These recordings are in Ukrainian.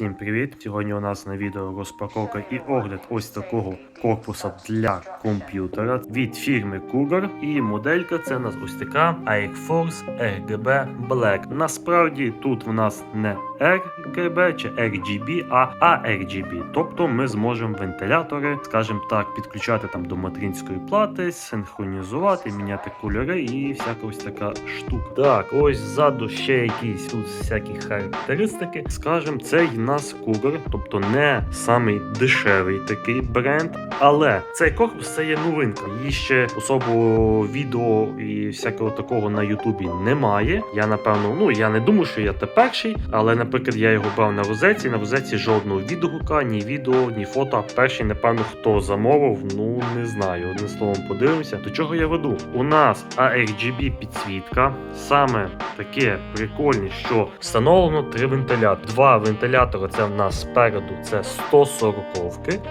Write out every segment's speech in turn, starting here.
Всім привіт! Сьогодні у нас на відео розпаковка і огляд ось такого корпуса для комп'ютера від фірми Cougar. І моделька це у нас ось така iForce RGB Black. Насправді тут в нас не RGB чи RGB, а ARGB. Тобто ми зможемо вентилятори, скажімо так, підключати там до материнської плати, синхронізувати, міняти кольори і всяка ось така штука. Так, ось ззаду ще якісь тут всякі характеристики. Скажем, цей нас Cougar, тобто не самий дешевий такий бренд, але цей корпус це є новинка. Її ще особо відео і всякого такого на Ютубі немає. Я напевно, ну я не думаю, що я те перший, але, наприклад, я його брав на розетці. На розетці жодного відгука, ні відео, ні фото. Перший, напевно, хто замовив, ну не знаю. Одним словом, подивимося. До чого я веду? У нас ARGB підсвітка, саме таке прикольне, що встановлено три вентилятори. Два вентилятори це в нас спереду це 140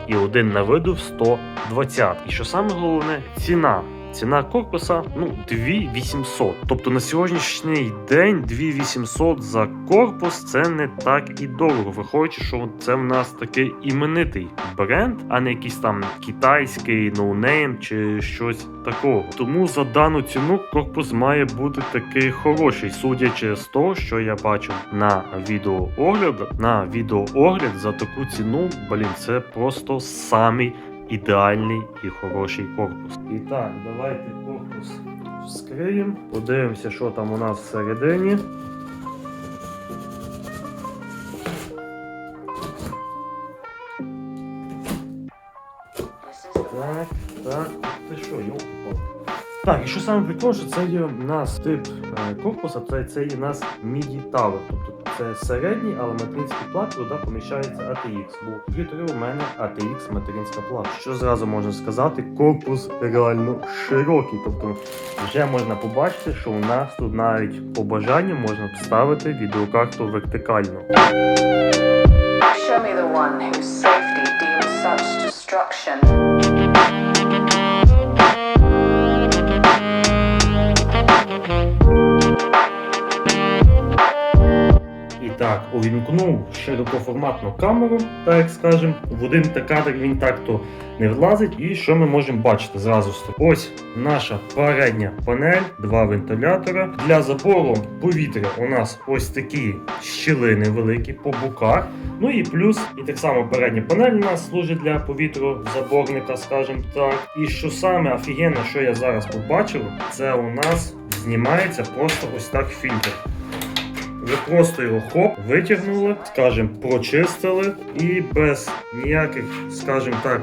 і один на виду 120. І що саме головне, ціна. Ціна корпуса ну 2800. Тобто на сьогоднішній день 2800 за корпус це не так і дорого. Виходячи, що це в нас такий іменитий бренд, а не якийсь там китайський ноунейм чи щось такого. Тому за дану ціну корпус має бути такий хороший, судячи з того, що я бачив на відеоогляд. На відеоогляд за таку ціну, блін, це просто самий ідеальний і хороший корпус. І так, давайте корпус вскриємо, подивимося, що там у нас всередині. Так, і що саме прикольно, що це є у нас тип е, корпуса, це, це є у нас MIDI Tower. Тобто це середній, але материнський плат, туди поміщається ATX. Бо в комп'ютері у мене ATX материнська плата. Що зразу можна сказати, корпус реально широкий. Тобто вже можна побачити, що у нас тут навіть по бажанню можна вставити відеокарту вертикально. Show me the one whose safety deems such destruction. І так, увімкнув широкоформатну камеру, так як скажем, в один та кадр він так то не влазить. І що ми можемо бачити зразу? Ось наша передня панель, два вентилятора. Для забору повітря у нас ось такі щілини великі по боках. Ну і плюс, і так само передня панель у нас служить для повітрозаборника, скажімо так. І що саме офігенне, що я зараз побачив, це у нас знімається просто ось так фільтр. Ви просто його хоп, витягнули, скажімо, прочистили і без ніяких, скажімо так,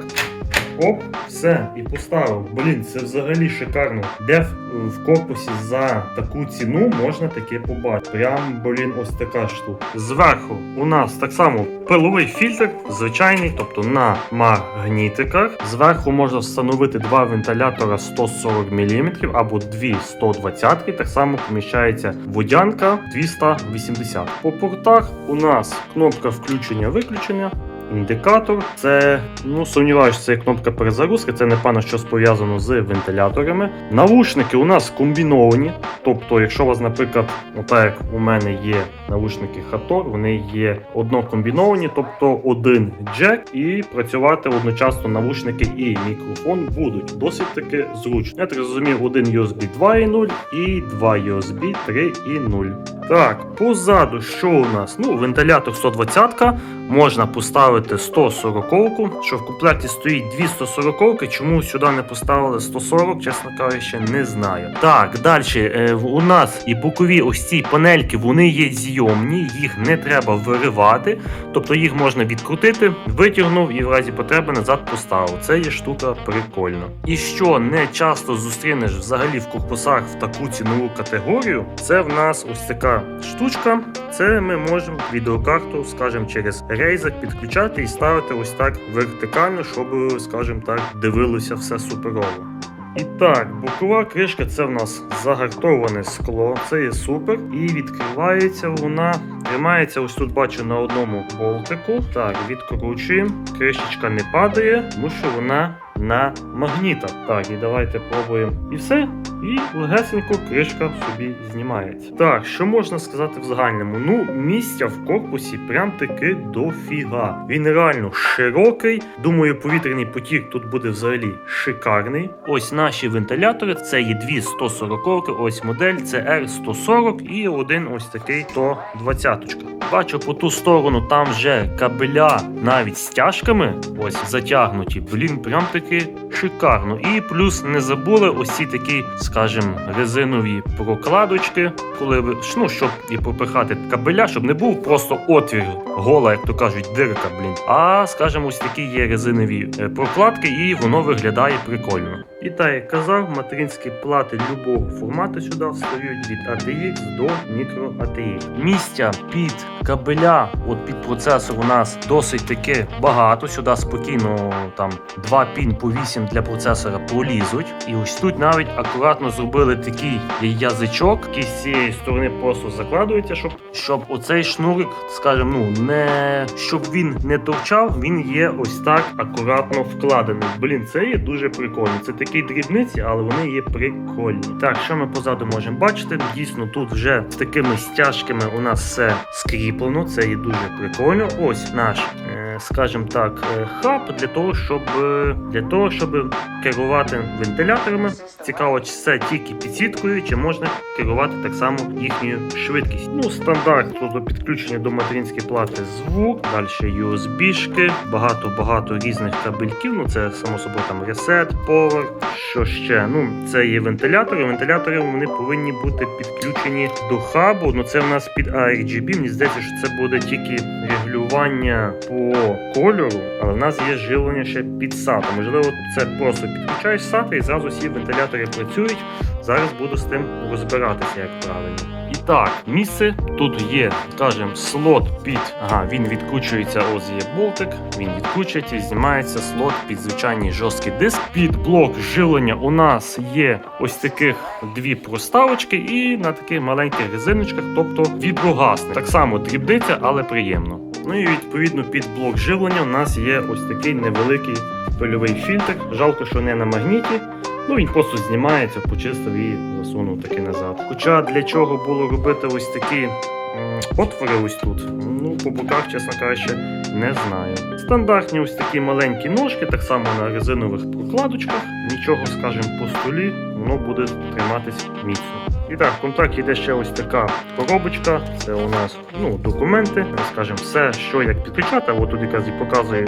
оп, все, і поставив. Блін, це взагалі шикарно. Де в, корпусі за таку ціну можна таке побачити. Прям, блін, ось така штука. Зверху у нас так само пиловий фільтр, звичайний, тобто на магнітиках. Зверху можна встановити два вентилятора 140 мм або дві 120 так само поміщається водянка 280. По портах у нас кнопка включення-виключення. Індикатор, це ну сумніваюся, це кнопка перезагрузки. Це напевно щось пов'язано з вентиляторами. Навушники у нас комбіновані. Тобто, якщо у вас, наприклад, отак як у мене є навушники Хатор, вони є однокомбіновані, тобто один джек, і працювати одночасно навушники і мікрофон будуть досить таки зручно. Я так розумію, один USB 2.0 і два USB 3.0. Так, позаду, що у нас? Ну, вентилятор 120 можна поставити 140 що в комплекті стоїть 240 Чому сюди не поставили 140, чесно кажучи, не знаю. Так, далі е, у нас і бокові ось ці панельки, вони є зйомні, їх не треба виривати. Тобто їх можна відкрутити, витягнув і в разі потреби назад поставив. Це є штука прикольна. І що не часто зустрінеш взагалі в корпусах в таку цінову категорію, це в нас ось така штучка. Це ми можемо відеокарту, скажімо, через Razer підключати і ставити ось так вертикально, щоб, скажімо так, дивилося все суперово. І так, бокова кришка це в нас загартоване скло, це є супер. І відкривається вона Тримається ось тут бачу на одному болтику. Так, відкручуємо. Кришечка не падає, тому що вона на магнітах. Так, і давайте пробуємо. І все. І легесенько кришка собі знімається. Так, що можна сказати в загальному? Ну, місця в корпусі прям таки дофіга. Він реально широкий. Думаю, повітряний потік тут буде взагалі шикарний. Ось наші вентилятори. Це є дві 140 ось модель, це R140 і один ось такий 120. Бачу по ту сторону, там вже кабеля навіть з тяжками ось затягнуті. Блін, прям таки шикарно. І плюс не забули ці такі, скажімо, резинові прокладочки, коли ви ну, щоб і пропихати кабеля, щоб не був просто отвір, гола, як то кажуть, дирка, блін. А скажімо, ось такі є резинові е, прокладки, і воно виглядає прикольно. І так як казав, материнські плати любого формату сюди встають від ATX до мікро ATX. Місця під кабеля, от під процесор у нас досить таки багато. Сюди спокійно там два пін по 8 для процесора пролізуть. І ось тут навіть акуратно зробили такий язичок, який з цієї сторони просто закладується, щоб, щоб оцей шнурик, скажімо, ну не щоб він не товчав, він є ось так акуратно вкладений. Блін, це є дуже прикольно. Це такі дрібниці, але вони є прикольні. Так, що ми позаду можемо бачити? Дійсно, тут вже з такими стяжками у нас все скріплено. Це є дуже прикольно. Ось наш. Скажімо так, е, хаб для того, щоб е, для того, щоб керувати вентиляторами. Цікаво, чи це тільки підсіткою, чи можна керувати так само їхньою швидкістю. Ну, стандарт до підключення до материнської плати звук, далі USB-шки, багато-багато різних кабельків. Ну це само собою там ресет, повер. Що ще? Ну, це є вентилятори. Вентилятори вони повинні бути підключені до хабу. Ну це в нас під ARGB. Мені здається, що це буде тільки регулювання по кольору, але в нас є живлення ще під SATA. Можливо, це просто підключаєш SATA і зразу всі вентилятори працюють. Зараз буду з тим розбиратися, як правильно. І так, місце тут є, скажімо, слот під. Ага, він відкручується, ось є болтик, він відкручується знімається слот під звичайний жорсткий диск. Під блок живлення у нас є ось таких дві проставочки, і на таких маленьких резиночках, тобто віброгасник. Так само дрібниця, але приємно. Ну і відповідно під блок живлення у нас є ось такий невеликий пильовий фільтр. Жалко, що не на магніті. Ну він просто знімається, почистив і засунув таки назад. Хоча для чого було робити ось такі отвори ось тут? Ну, по боках, чесно кажучи, не знаю. Стандартні ось такі маленькі ножки, так само на резинових прокладочках. Нічого, скажімо, по столі, воно буде триматись міцно. І так, в контакті йде ще ось така коробочка. Це у нас ну, документи, скажімо, все, що як підключати. От тут якраз і показує,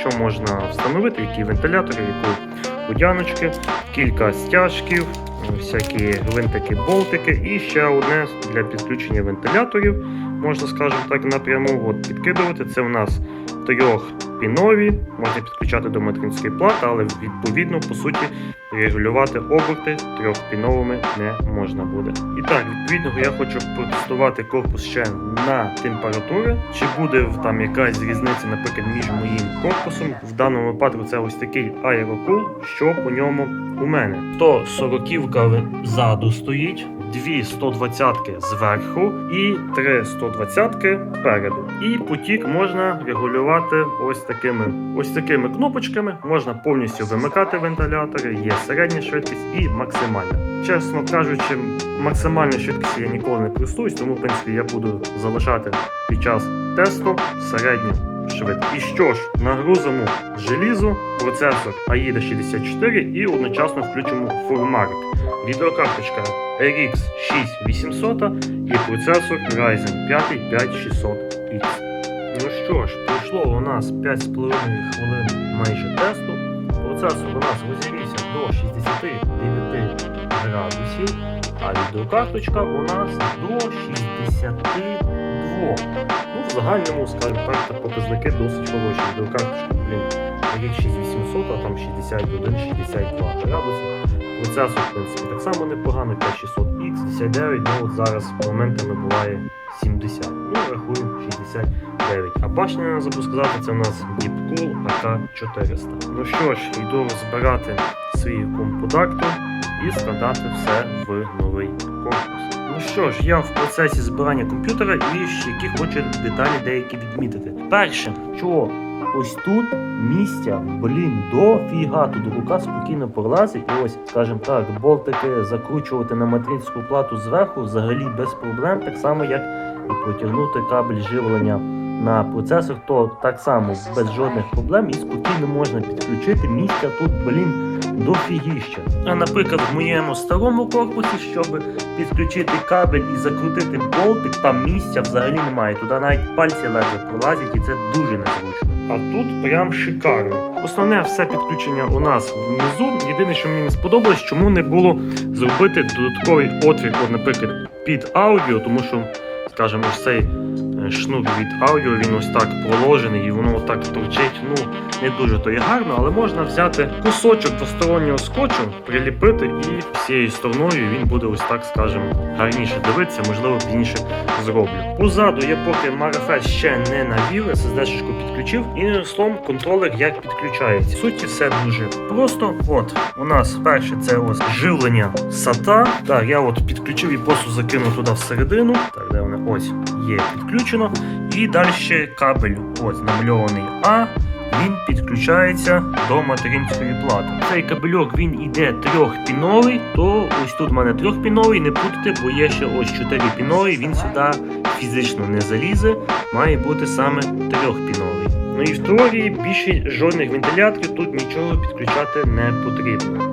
що можна встановити, які вентилятори, яку водяночки, кілька стяжків, всякі гвинтики, болтики і ще одне для підключення вентиляторів. Можна, скажімо так, напряму от, підкидувати. Це у нас трьохпінові, можна підключати до материнської плати, але відповідно, по суті, регулювати оберти трьохпіновими не можна буде. І так, відповідно, я хочу протестувати корпус ще на температури. Чи буде там якась різниця, наприклад, між моїм корпусом. В даному випадку це ось такий аерокул, що по ньому у мене. То 40 ззаду стоїть. Дві 120 зверху і три 120 спереду. І потік можна регулювати ось такими ось такими кнопочками. Можна повністю вимикати вентилятори, є середня швидкість і максимальна. Чесно кажучи, максимальної швидкості я ніколи не користуюсь, тому в принципі я буду залишати під час тесту середню швидкість. І що ж, нагрузимо желізо, процесор AIDA 64 і одночасно включимо формарик. Відеокарточка RX 6800 і процесор Ryzen 5 5600X. Ну що ж, пройшло у нас 5,5 хвилин майже тесту. Процесор у нас розігрівся до 69 градусів, а відеокарточка у нас до 62. Ну, в загальному, скажімо так, та показники досить хороші. Відеокарточка, блін, RX 6800, а там 61-62 градуси. Процесор, в принципі, так само непогано, 5600X, 69, ну от зараз моментами буває 70. Ну, рахуємо 69. А башня, не забув сказати, це у нас Deepcool AK400. Ну що ж, йду збирати свій комподактор і складати все в новий корпус. Ну що ж, я в процесі збирання комп'ютера і ще які хочу деталі деякі відмітити. Перше, що ось тут місця, блін, дофіга. Тут рука спокійно пролазить. І ось, скажімо так, болтики закручувати на материнську плату зверху взагалі без проблем, так само як і протягнути кабель живлення на процесор, то так само без жодних проблем і спокійно можна підключити місця тут, блін, дофігіща. А наприклад, в моєму старому корпусі, щоб підключити кабель і закрутити болтик, там місця взагалі немає. Туди навіть пальці ледве пролазять, і це дуже незручно. А тут прям шикарно. Основне все підключення у нас внизу. Єдине, що мені не сподобалось, чому не було зробити додатковий отвір, наприклад, під аудіо, тому що, скажімо, цей шнур від аудіо, він ось так проложений і воно отак торчить. Ну, не дуже то є гарно, але можна взяти кусочок двостороннього скотчу, приліпити і всією стороною він буде ось так, скажімо, гарніше дивитися, можливо, пізніше зроблю. Позаду я поки марафет ще не навів, SSD-шечку підключив, і словом контролер як підключається. В суті, все дуже просто. От у нас перше це ось живлення SATA. Так, я от підключив і просто закинув туди всередину. Так, де воно ось є підключено. І далі кабель, ось намальований А. Він підключається до материнської плати. Цей кабельок він іде трьохпіновий, то ось тут в мене трьохпіновий, не путайте, бо є ще ось чотирипіновий, він сюди фізично не залізе, має бути саме трьохпіновий. Ну і в теорії більше жодних вентиляторів тут нічого підключати не потрібно.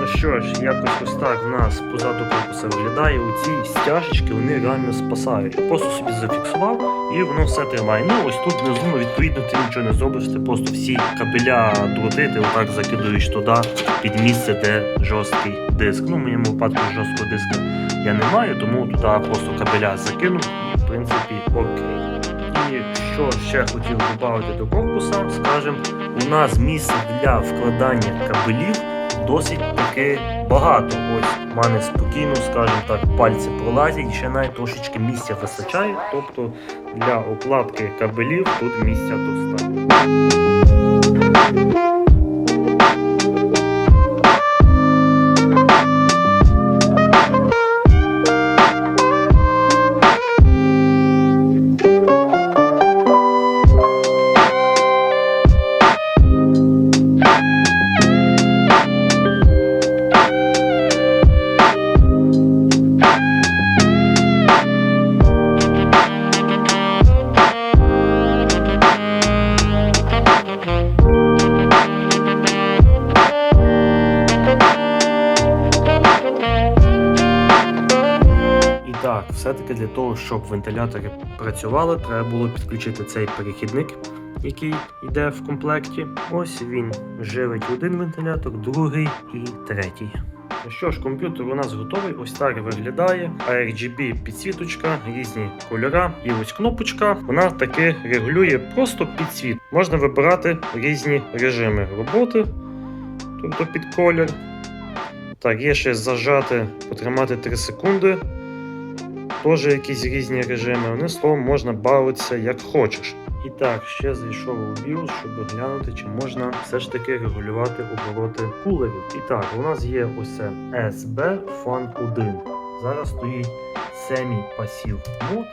Ну що ж, якось ось так в нас позаду корпуса виглядає. Оці стяжечки вони реально спасають. Просто собі зафіксував і воно все тримає. Ну ось тут внизу, ну, відповідно, ти нічого не зробиш. Ти просто всі кабеля дроти, ти отак закидуєш туди під місце, де жорсткий диск. Ну, в моєму випадку жорсткого диска я не маю, тому туди просто кабеля закинув і в принципі окей. І що ще хотів додати до корпуса, скажем, у нас місце для вкладання кабелів досить таки багато. Ось в мене спокійно, скажімо так, пальці пролазять, ще навіть трошечки місця вистачає. Тобто для окладки кабелів тут місця достатньо. Щоб вентилятори працювали, треба було підключити цей перехідник, який йде в комплекті. Ось він живить один вентилятор, другий і третій. Ну що ж, комп'ютер у нас готовий, ось так виглядає. RGB підсвіточка, різні кольора. І ось кнопочка, вона таки регулює просто підсвіт. Можна вибирати різні режими роботи, тобто під колір. Так, є ще зажати, потримати 3 секунди. Теж якісь різні режими. Одним словом, можна бавитися як хочеш. І так, ще зайшов у BIOS, щоб глянути, чи можна все ж таки регулювати обороти кулерів. І так, у нас є ось SB Fan 1. Зараз стоїть Semi-Passive мод.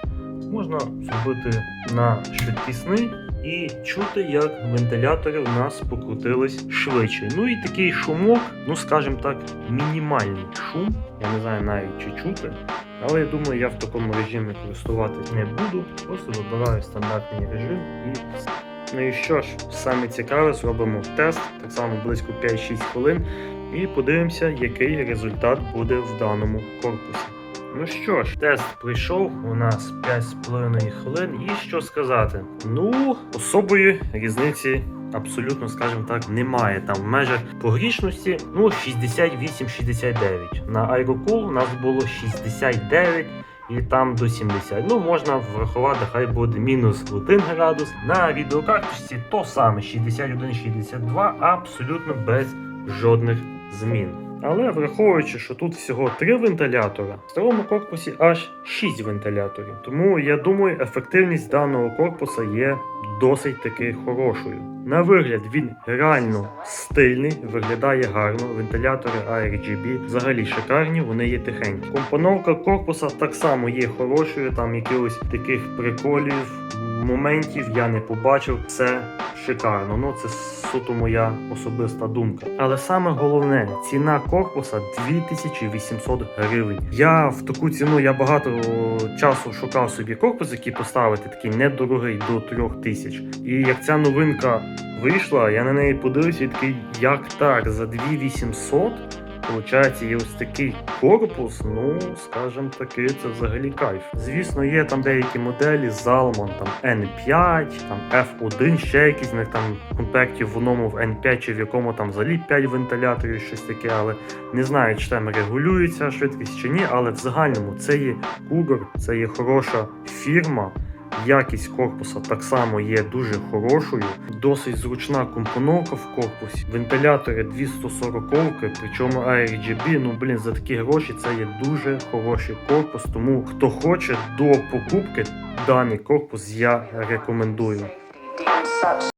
Можна зробити на швидкісний і чути, як вентилятори у нас покрутились швидше. Ну і такий шумок, ну скажімо так, мінімальний шум. Я не знаю навіть чи чути. Але я думаю, я в такому режимі користуватись не буду. Просто вибираю стандартний режим і все. Ну і що ж, саме цікаве, зробимо тест, так само близько 5-6 хвилин, і подивимося, який результат буде в даному корпусі. Ну що ж, тест прийшов у нас 5,5 хвилин, і що сказати? Ну, особої різниці абсолютно, скажімо так, немає. Там в межах погрішності ну 68-69. На Aerocool у нас було 69 і там до 70. Ну, можна врахувати, хай буде мінус 1 градус. На відеокарточці то саме 61-62, абсолютно без жодних змін. Але враховуючи, що тут всього три вентилятора, в старому корпусі аж 6 вентиляторів. Тому я думаю, ефективність даного корпуса є досить таки хорошою. На вигляд він реально стильний, виглядає гарно. Вентилятори ARGB взагалі шикарні, вони є тихенькі. Компоновка корпуса так само є хорошою, там якихось таких приколів, моментів я не побачив. Це шикарно. Ну це суто моя особиста думка. Але саме головне, ціна корпуса 2800 гривень. Я в таку ціну я багато часу шукав собі корпус, який поставити, такий недорогий до 3000. І як ця новинка вийшла, я на неї подивився і такий, як так, за 2800 Получається, є ось такий корпус, ну скажем таки, це взагалі кайф. Звісно, є там деякі моделі Zalman, там N5, там F1, ще якісь них там комплектів в одному в N5 чи в якому там взагалі 5 вентиляторів, щось таке, але не знаю, чи там регулюється швидкість чи ні, але в загальному це є Cougar, це є хороша фірма. Якість корпуса так само є дуже хорошою, досить зручна компоновка в корпусі. Вентилятори 240 причому ARGB, ну блін, за такі гроші це є дуже хороший корпус. Тому хто хоче до покупки даний корпус я рекомендую.